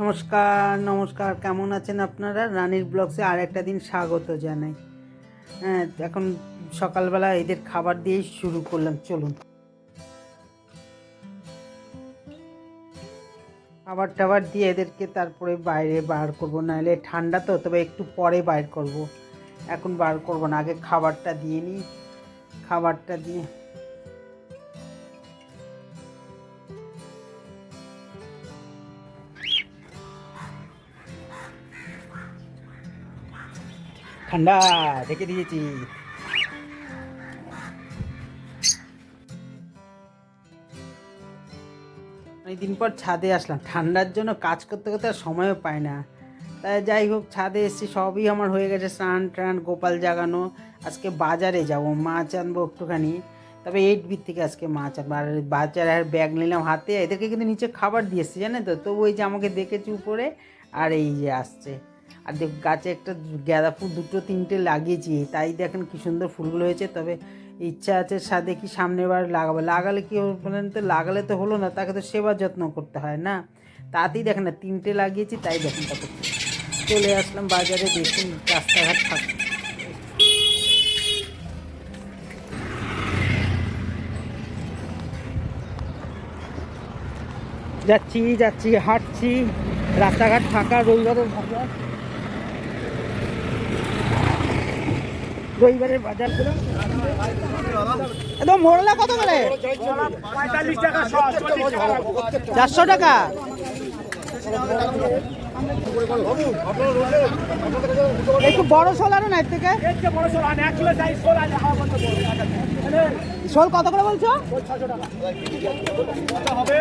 নমস্কার নমস্কার। কেমন আছেন আপনারা? রানীর ব্লগসে আর একটা দিন স্বাগত জানাই। হ্যাঁ এখন সকালবেলা এদের খাবার দিয়েই শুরু করলাম। চলুন। খাবার টাবার দিয়ে এদেরকে তারপরে বাইরে বার করব। নাহলে ঠান্ডা তো, তবে একটু পরে বাইর করব। এখন বার করব না, আগে খাবারটা দিয়ে নিই। খাবারটা দিয়ে ঠান্ডা, ঢেকে দিয়েছি। অনেকদিন পর ছাদে আসলাম। ঠান্ডার জন্য কাজ করতে করতে আর সময়ও পাই না। তাই যাই হোক, ছাদে এসেছি, সবই আমার হয়ে গেছে, স্নান টান, গোপাল জাগানো। আজকে বাজারে যাব, মাছ আনব একটুখানি। তবে এইট বিট থেকে আজকে মাছ আনব। আর বাজারে আর ব্যাগ নিলাম হাতে। এদেরকে কিন্তু নিচে খাবার দিয়ে এসছি, জানেন তো? তবু ওই যে আমাকে দেখেছি উপরে, আর এই যে আসছে। আর দেখ, গাছে একটা গাঁদা ফুল দুটো তিনটে লাগিয়েছি, তাই দেখেন কি সুন্দর ফুলগুলো হয়েছে। তবে ইচ্ছা আছে সাথে কি সামনের বার লাগাবো। লাগালে কী বলেন তো, লাগালে তো হলো না, তাকে তো সেবা যত্ন করতে হয় না। তাতেই দেখেন না, তিনটে লাগিয়েছি, তাই দেখেন কত চলে আসলাম বাজারে, দেখুন রাস্তাঘাট থাকে যাচ্ছি যাচ্ছি, হাঁটছি। রাস্তাঘাট ফাঁকা রবিবারের বাজার রবিবারের বাজার করে। একদম মোড়লা কত করে? চারশো টাকা। একটু বড় শোল আরও না এর থেকে? শোল আনে, আনে, কত করে বলছো। হবে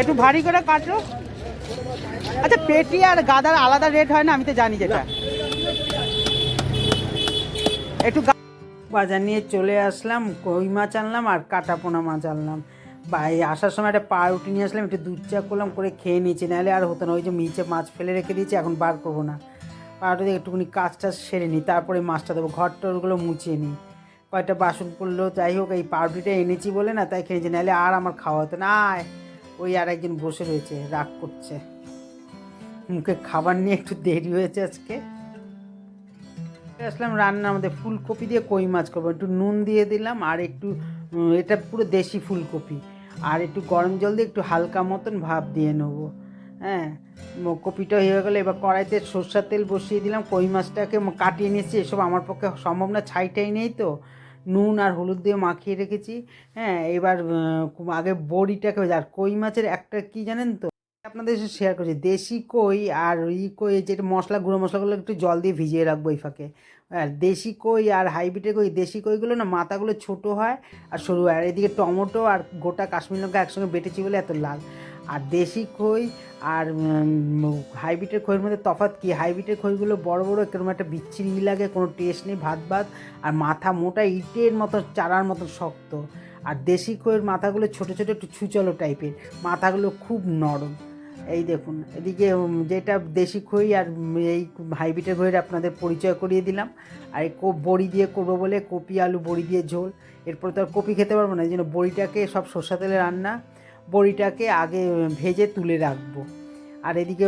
একটু ভারী করে কাটো। আচ্ছা পেটি আর গাদার আলাদা রেট হয় না? আমি তো জানি যেটা। একটু বাজার নিয়ে চলে আসলাম, কই মাছ আনলাম আর কাটা পোনা মাছ আনলাম। আসার সময় একটা পাউরুটি নিয়ে আসলাম, একটু দুধ চা করলাম, করে খেয়ে নিয়েছি। নাহলে আর হতো না, ওই যে নিচে মাছ ফেলে রেখে দিয়েছি, এখন বার করব না। পাউরুটি দিয়ে একটুখানি কাজ টাজ সেরে নিই, তারপরে মাছটা দেবো, ঘর টরগুলো মুছিয়ে নিই। কয়েকটা বাসন পড়ল, যাই হোক, এই পাউরুটিটা এনেছি বলে না, তাই খেয়েছি নাহলে আর আমার খাওয়া হতো না। ওই আর একজন বসে রয়েছে, রাগ করছে। মুখে খাবার নিয়ে একটু দেরি হয়েছে আজকে। আসলাম রান্না আমাদের ফুলকপি দিয়ে কই মাছ করব, একটু নুন দিয়ে দিলাম, আর একটু এটা পুরো দেশি ফুলকপি। আর একটু গরম জল দিয়ে একটু হালকা মতন ভাপ দিয়ে নেব। হ্যাঁ? কপিটা হয়ে গেলে এবার কড়াইতে সর্ষার তেল বসিয়ে দিলাম, কই মাছটাকে কাটিয়ে নিয়েছি, এসব আমার পক্ষে সম্ভব না, ছাইটাই নেই তো। নুন আর হলুদ দিয়ে মাখিয়ে রেখেছি। হ্যাঁ এবার আগে বড়িটাকে আর কই মাছের একটা কি জানেন তো? আপনাদের শেয়ার করছি। দেশি কই আর ই কই যেটা মশলা, গুঁড়ো মশলাগুলো একটু জল দিয়ে ভিজিয়ে রাখব এই ফাঁকে। আর দেশি কই আর হাইব্রিডের কই, দেশি কইগুলো না মাথাগুলো ছোট হয় আর সরু আর এদিকে টমেটো আর গোটা কাশ্মীর লঙ্কা একসঙ্গে বেটেছি বলে এত লাল। আর দেশি খই আর হাইব্রিডের খইয়ের মধ্যে তফাৎ কি? হাইব্রিডের খইগুলো বড় বড় কেরকম একটা বিচ্ছিরি লাগে, কোনো টেস্ট নেই, ভাত ভাত। আর মাথা মোটা ইটের মতো, চারার মতো শক্ত। আর দেশি খইয়ের মাথাগুলো ছোটো ছোটো, একটু ছুচলো টাইপের মাথাগুলো খুব নরম। এই দেখুন, এদিকে যেটা দেশি খই আর এই হাইব্রিডের খইয়ের আপনাদের পরিচয় করিয়ে দিলাম। আর এই বড়ি দিয়ে করব বলে, কপি, আলু, বড়ি দিয়ে ঝোল। এরপর তো আর কপি খেতে পারব না, এই জন্য বড়িটাকে সব সর্ষা তেলে রান্না। বড়িটাকে আগে ভেজে তুলে রাখব। আর এদিকে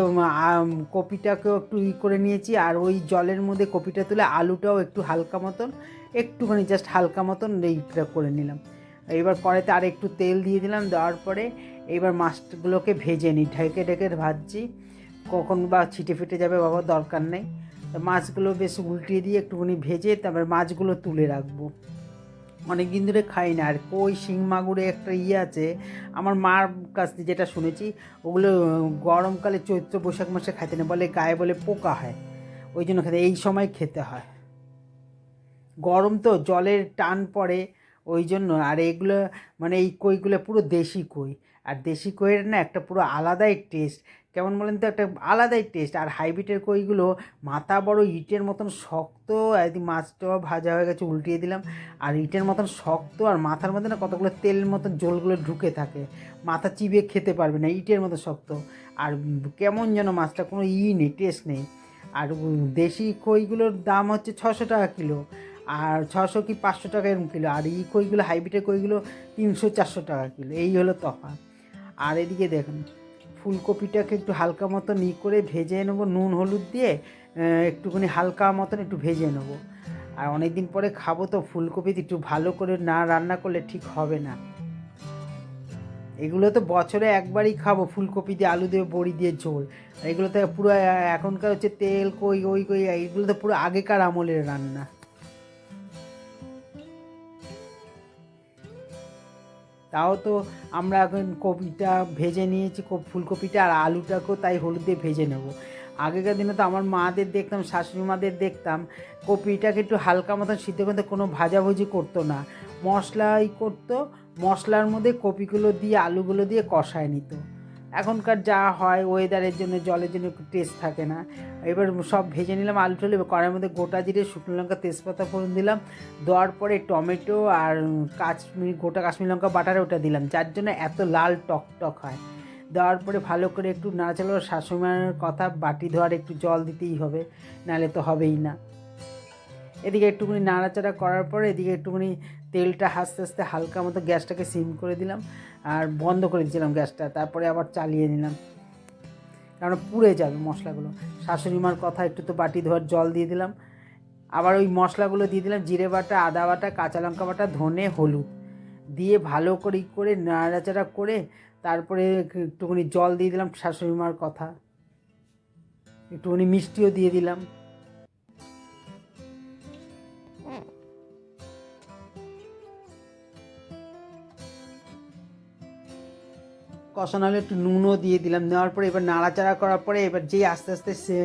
কপিটাকেও একটু ই করে নিয়েছি। আর ওই জলের মধ্যে কপিটা তুলে আলুটাও একটু হালকা মতন, একটুখানি জাস্ট হালকা মতন এইটা করে নিলাম। এবার কড়াইতে আর একটু তেল দিয়ে দিলাম, দেওয়ার পরে এবার মাছগুলোকে ভেজে নিই। ঢেকে ঢেকে ভাজছি। কখন বা ছিটে ফিটে যাবে বাবা, দরকার নেই। মাছগুলো বেশ উল্টিয়ে দিয়ে একটুখানি ভেজে তারপরে মাছগুলো তুলে রাখব। অনেক দিন ধরে খাই না। আর কই শিং মাগুরে একটা ইয়ে আছে, আমার মার কাছ থেকে যেটা শুনেছি, ওগুলো গরমকালে চৈত্র বৈশাখ মাসে খাইতে না, বলে গায়ে বলে পোকা হয়। ওই জন্য খেতে, এই সময় খেতে হয়। গরম তো, জলের টান পড়ে, ওই জন্য। আর এগুলো মানে এই কইগুলো পুরো দেশি কই। আর দেশি কইয়ের না একটা পুরো আলাদাই টেস্ট কেমন বলেন তো? একটা আলাদাই টেস্ট আর হাইব্রিডের কইগুলো মাথা বড় ইটের মতন শক্ত, একদিন মাছটাও ভাজা হয়ে গেছে, উল্টিয়ে দিলাম। আর ইটের মতন শক্ত আর মাথার মধ্যে না কতগুলো তেলের মতন জলগুলো ঢুকে থাকে। মাথা চিবিয়ে খেতে পারবে না, ইটের মতো শক্ত। আর কেমন যেন মাছটা, কোনো ই নেই টেস্ট নেই। আর দেশি কইগুলোর দাম হচ্ছে ছশো টাকা কিলো। আর ছশো কি পাঁচশো টাকা এরকম কিলো। আর এই কইগুলো, হাইব্রিডের কইগুলো তিনশো চারশো টাকা কিলো। এই হলো তফাৎ। আর এদিকে দেখুন, ফুলকপিটাকে একটু হালকা মতো ই করে ভেজে নেব, নুন, হলুদ দিয়ে একটুখানি হালকা মতন একটু ভেজে নেব। আর অনেক দিন পরে খাব তো ফুলকপি, একটু ভালো করে না রান্না করলে ঠিক হবে না। এগুলো তো বছরে একবারই খাব, ফুলকপি দিয়ে, আলু দিয়ে, বড়ি দিয়ে ঝোল। এগুলো তো পুরো, এখনকার হচ্ছে তেল, কই, ওই, কই এগুলো তো পুরো আগেকার আমলের রান্না। তাও তো আমরা এখন কপিটা ভেজে নিয়েছি কপ- ফুলকপিটা আর আলুটাকেও তাই হলুদে ভেজে নেব। আগেকার দিনে তো আমার মাদের দেখতাম শাশুড়ি মাদের দেখতাম, কপিটাকে একটু হালকা মতন সিদ্ধ করতে কোনো ভাজাভুজি করতো না। মশলাই করতো, মশলার মধ্যে কপিগুলো দিয়ে, আলুগুলো দিয়ে কষায় নিত। এখনকার যা হয় ওয়েদারের জন্য, জলের জন্য একটু টেস্ট থাকে না। এবার সব ভেজে নিলাম আলু টালু এবার কড়াইয়ের মধ্যে গোটা জিরে, শুকনো লঙ্কা, তেজপাতা ফোড়ন দিলাম। দেওয়ার পরে টমেটো আর কাশ্মীর, গোটা কাশ্মীর লঙ্কা বাটারে ওটা দিলাম, যার জন্য এত লাল টক টক হয়। দেওয়ার পরে ভালো করে একটু নাড়াচাড়া শাশুমার কথা, বাটি ধোয়ার একটু জল দিতেই হবে, নাহলে তো হবেই না। এদিকে একটুখানি নাড়াচাড়া করার পরে এদিকে একটুখানি তেলটা আস্তে আস্তে হালকা মতো গ্যাসটাকে সিম করে দিলাম। আর বন্ধ করে দিয়েছিলাম গ্যাসটা, তারপরে আবার চালিয়ে নিলাম। কারণ পুড়ে যাবে মশলাগুলো। শাশুড়ি মার কথা একটু তো বাটি ধোয়ার জল দিয়ে দিলাম। আবার ওই মশলাগুলো দিয়ে দিলাম, জিরে বাটা, আদা বাটা, কাঁচা লঙ্কা বাটা, ধনে, হলুদ। দিয়ে ভালো করে করে নাড়াচাড়া করে তারপরে একটুখানি জল দিয়ে দিলাম শাশুড়ি মার কথা। একটুখানি মিষ্টিও দিয়ে দিলাম। কষানো হলে, একটু নুনও দিয়ে দিলাম। দেওয়ার পরে এবার নাড়াচাড়া করার পরে এবার যেই আস্তে আস্তে সে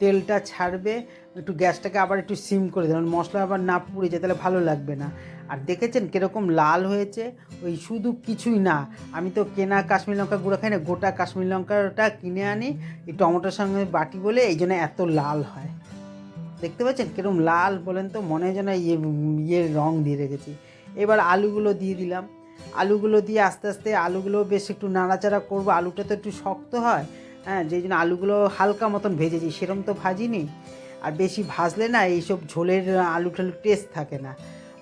তেলটা ছাড়বে, একটু গ্যাসটাকে আবার একটু সিম করে দিলাম। মশলা আবার না পুড়ে যায়, তাহলে ভালো লাগবে না। আর দেখেছেন কীরকম লাল হয়েছে? ওই শুধু কিছুই না। আমি তো কেনা কাশ্মীর লঙ্কা গুঁড়ো খাই না, গোটা কাশ্মীর লঙ্কাটা কিনে আনি, এই টমেটোর সঙ্গে বাটি বলে, এই জন্য এত লাল হয়। দেখতে পাচ্ছেন কীরকম লাল বলেন তো, মনে হয় যেন ইয়ে ইয়ে রং দিয়ে রেখেছি। এবার আলুগুলো দিয়ে দিলাম। আলুগুলো দিয়ে আস্তে আস্তে আলুগুলো বেশ একটু নাড়াচাড়া করব। আলুটা তো একটু শক্ত হয় হ্যাঁ যেই জন্য আলুগুলো হালকা মতন ভেজেছি, সেরম তো ভাজিনি। আর বেশি ভাজলে না এইসব ঝোলের আলু টালু টেস্ট থাকে না।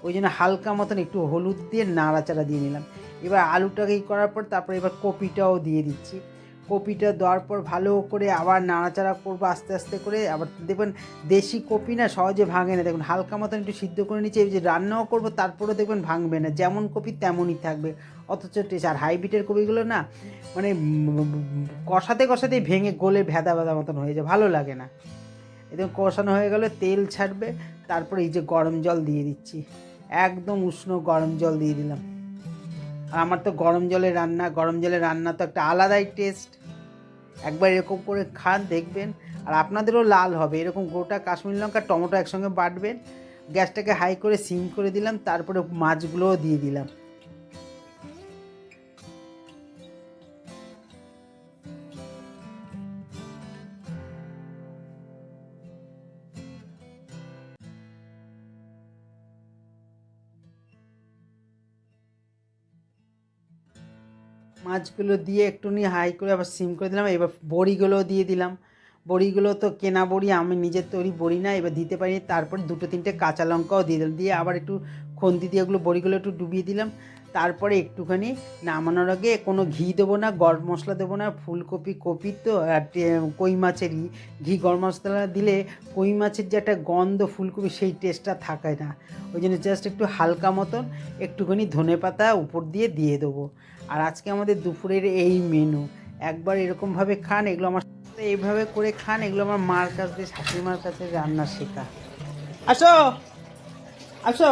ওই জন্য হালকা মতন একটু হলুদ দিয়ে নাড়াচাড়া দিয়ে নিলাম। এবার আলুটাকে করার পর তারপরে এবার কপিটাও দিয়ে দিচ্ছি। কপিটা দেওয়ার পর ভালো করে আবার নাড়াচাড়া করব, আস্তে আস্তে করে। আবার দেখবেন দেশি কপি না সহজে ভাঙে না। দেখুন, হালকা মতন একটু সিদ্ধ করে নিচ্ছে, এই যে রান্নাও করব, তারপরেও দেখবেন ভাঙবে না। যেমন কপি তেমনই থাকবে। অথচ টেস্ট আর হাইব্রিডের কপিগুলো না মানে কষাতে কষাতেই ভেঙে গলে ভেদা ভেদা মতন হয়ে যায়, ভালো লাগে না। একদম কষানো হয়ে গেলে তেল ছাড়বে, তারপরে এই যে গরম জল দিয়ে দিচ্ছি। একদম উষ্ণ গরম জল দিয়ে দিলাম। আর আমার তো গরম জলে রান্না, গরম জলে রান্না তো একটা আলাদাই টেস্ট একবার এরকম করে খান, দেখবেন। আর আপনাদেরও লাল হবে। এরকম গোটা কাশ্মীর লঙ্কা, টমেটো একসঙ্গে বাটবেন। গ্যাসটাকে হাই করে সিম করে দিলাম, তারপরে মাছগুলোও দিয়ে দিলাম। মাছগুলো দিয়ে একটুখানি হাই করে আবার সিম করে দিলাম। এবার বড়িগুলো দিয়ে দিলাম। বড়িগুলো তো কেনা বড়ি, আমি নিজের তৈরি বড়ি না, এবার দিতে পারিনি। তারপর দুটো তিনটে কাঁচা লঙ্কাও দিয়ে দিলাম। দিয়ে আবার একটু খন্তি দিয়ে ওগুলো বড়িগুলো একটু ডুবিয়ে দিলাম। তারপরে একটুখানি নামানোর আগে কোনো ঘি দেবো না, গরম মশলা দেবো না, ফুলকপি, কপি তো, আর কই মাছেরই ঘি গরম মশলা দিলে কই মাছের যে একটা গন্ধ ফুলকপি সেই টেস্টটা থাকে না। ওই জন্য জাস্ট একটু হালকা মতন একটুখানি ধনে পাতা উপর দিয়ে দিয়ে দেবো। আর আজকে আমাদের দুপুরের এই মেনু একবার এরকমভাবে খান, এগুলো আমার এইভাবে করে খান, এগুলো আমার মার কাছ দিয়ে শাশুড়ি মার কাছে রান্না শেখা। আসো! আসো!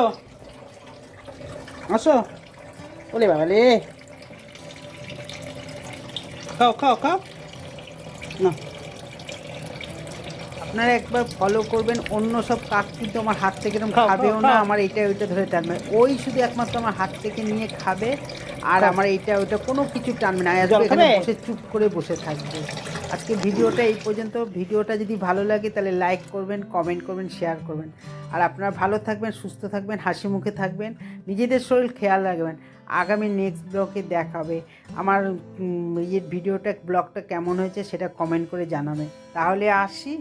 আসো! ওলে বাবা খাও খাও খাও। না। আপনারা একবার ফলো করবেন অন্য সব কাক কিন্তু আমার হাত থেকে এরকম খাবেও না আমার এটা ওইটা ধরে টানবে। ওই শুধু একমাত্র আমার হাত থেকে নিয়ে খাবে। আর আমার এইটা ওইটা কোনো কিছু টানবে না। এখানে বসে চুপ করে বসে থাকবে। আজকে ভিডিওটা এই পর্যন্ত। ভিডিওটা যদি ভালো লাগে তাহলে লাইক করবেন কমেন্ট করবেন শেয়ার করবেন। আর আপনারা ভালো থাকবেন সুস্থ থাকবেন হাসি মুখে থাকবেন নিজেদের শরীর খেয়াল রাখবেন। আগামী নেক্সট ব্লগে দেখাবে। আমার উম, ইয়ে ভিডিওটা ব্লগটা কেমন হয়েছে সেটা কমেন্ট করে জানাবে। তাহলে আসি।